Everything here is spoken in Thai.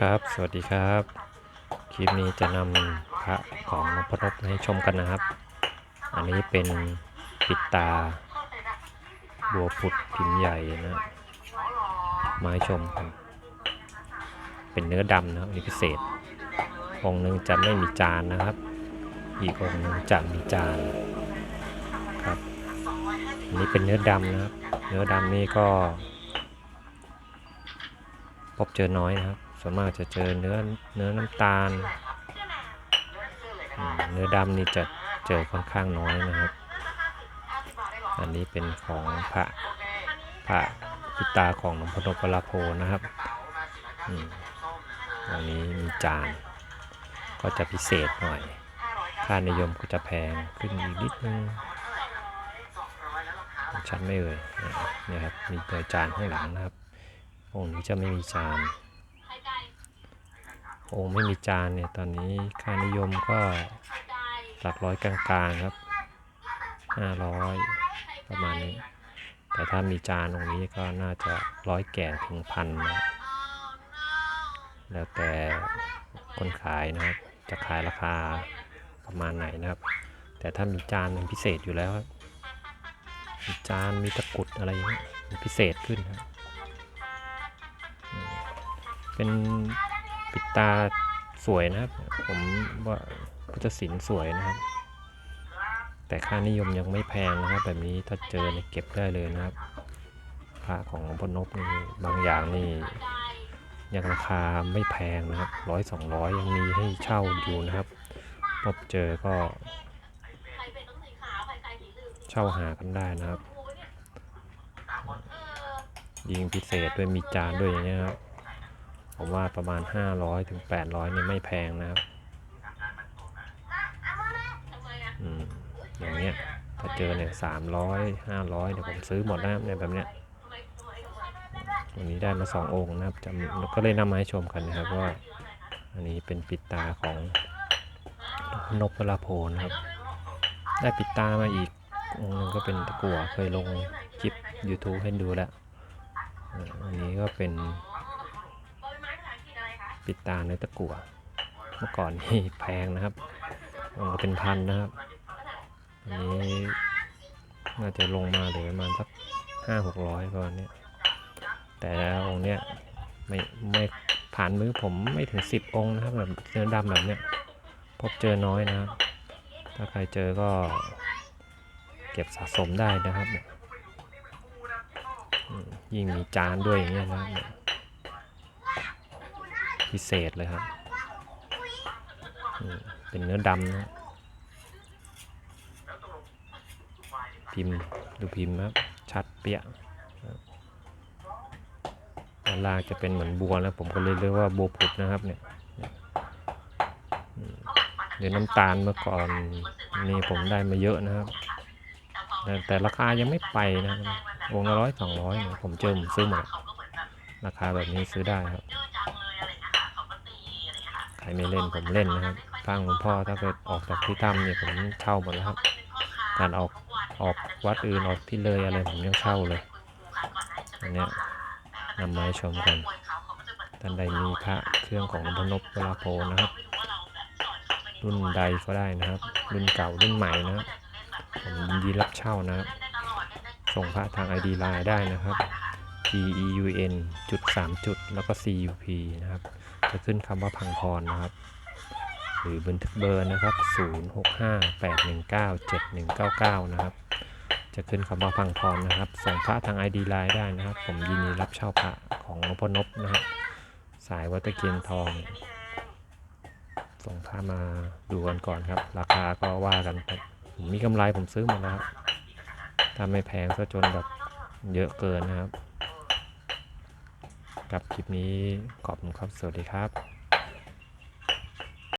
ครับ สวัสดีครับ คลิปนี้จะนำพระของนพนพให้ชมกันนะครับ อันนี้เป็นปิดตา บัวผุดพิมพ์ใหญ่นะมาให้ชมกันเป็นเนื้อดำนะครับอันนี้พิเศษ องค์หนึ่งจะไม่มีจานนะครับ อีกองค์หนึ่งจะมีจานครับอันนี้เป็นเนื้อดำนะครับ เนื้อดำนี่ก็พบเจอน้อยนะครับ ส่วนมากจะเจอเนื้อเนื้อน้ำตาล เนื้อดำนี่จะเจอค่อนข้างน้อยนะครับ อันนี้เป็นของพระพระพิตาของหลวงพ่อนพลาโพนะครับอันนี้มีจาน ก็จะพิเศษหน่อย ค่านิยมก็จะแพงขึ้นอีกนิดนึงชัดไม่เอ่ยนี่ยครับ มีตัวจานข้างหลังนะครับองค์นี้จะไม่มีจาน องไม่มีจานเนี่ย ตอนนี้ค่านิยมก็หลักร้อยกลางๆครับ 500 ประมาณนี้ แต่ถ้ามีจานองนี้ก็น่าจะร้อยแก่ถึงพันนะแล้วแต่คนขายนะครับ จะขายราคาประมาณไหนนะครับ แต่ถ้ามีจานมันพิเศษอยู่แล้วมีจานมีตะกรุดอะไรอย่างเงี้ยพิเศษขึ้นครับเป็น ปิดตาสวยนะครับ ผมว่าพุทธศิลป์สวยนะครับ แต่ค่านิยมยังไม่แพงนะครับ แบบนี้ถ้าเจอเนี่ยเก็บได้เลยนะครับผ้าของพนกนี่บางอย่างนี่ยังราคาไม่แพงนะครับร้อยสองร้อยยังมีให้เช่าอยู่นะครับพบเจอก็ เช่าหากันได้นะครับ ยิงพิเศษด้วยมีจานด้วยอย่างเงี้ยครับ ผมว่าประมาณ 500ถึง800นี่ไม่แพงนะครับอืมอย่างเงี้ยถ้าเจอเนี่ย300 500เดี๋ยวผมซื้อหมดนะครับเนี่ยแบบเนี้ยวันนี้ได้มา2องค์นะครับจำก็เลยนำมาให้ชมกันนะครับว่า อันนี้เป็นปิดตาของนพลาโพนครับ ได้ปิดตามาอีกองค์หนึงก็เป็นตะกั่วเคยลงคลิป YouTube ให้ดูแล้วอันนี้ก็เป็น ปิดตาเนื้อตะกั่วเมื่อก่อนนี่แพงนะครับองค์เป็นพันนะครับอันนี้น่าจะลงมาเหลือประมาณสักห้าหกร้อยประมาณเนี้ยแต่องค์เนี้ยไม่ไม่ผ่านมือผมไม่ถึงสิบองค์นะครับแบบเนื้อดำแบบเนี้ยพบเจอน้อยนะครับ ถ้าใครเจอก็เก็บสะสมได้นะครับ ยิ่งมีจานด้วยอย่างเงี้ยนะครับ พิเศษเลยครับเป็นเนื้อดำนะพิมพ์ดูพิมพ์ครับชัดเปี้ยด้านล่างจะเป็นเหมือนบัวแล้วผมก็เลยเรียกว่าบัวผุดนะครับเนี่ยเดี๋ยวน้ำตาลเมื่อก่อนนี่ผมได้มาเยอะนะครับแต่ราคายังไม่ไปนะวงละร้อยสองร้อยเนี่ยผมเจอผมซื้อหมดราคาแบบนี้ซื้อได้ครับ ครไม่เล่นผมเล่นนะครับฟังหลวงพ่อถ้าเกิดออกจากที่ถ้ำเนี่ยผมเช่าหมดแล้วครับ การออกออกวัดอื่นออกที่เลยอะไรผมยังเช่าเลยอันเนี้ยนำมาให้ชมกันท่านใดมีพระเครื่องของหลวงพนพเวลาโพนะครับ รุ่นใดก็ได้นะครับ รุ่นเก่ารุ่นใหม่นะครับผมยินดีรับเช่านะครับ ส่งพระทาง ID Line ได้นะครับ P E U N จุดสามจุด แล้วก็ C U P นะครับ จะขึ้นคำว่าพังพรนะครับ หรือบันทึกเบอร์นะครับ 0658197199 นะครับ จะขึ้นคำว่าพังพรนะครับ ส่งพระทาง ID Line ได้นะครับ ผมยินดีรับเช่าพระของหลวงพ่อนพนะครับ สายวัตเคียนทอง ส่งพระมาดูกันก่อนครับ ราคาก็ว่ากันไปผมมีกำไรผมซื้อมดนะครับถ้าไม่แพงก็จนแบบเยอะเกินนะครับ กับคลิปนี้ขอบคุณครับ สวัสดีครับ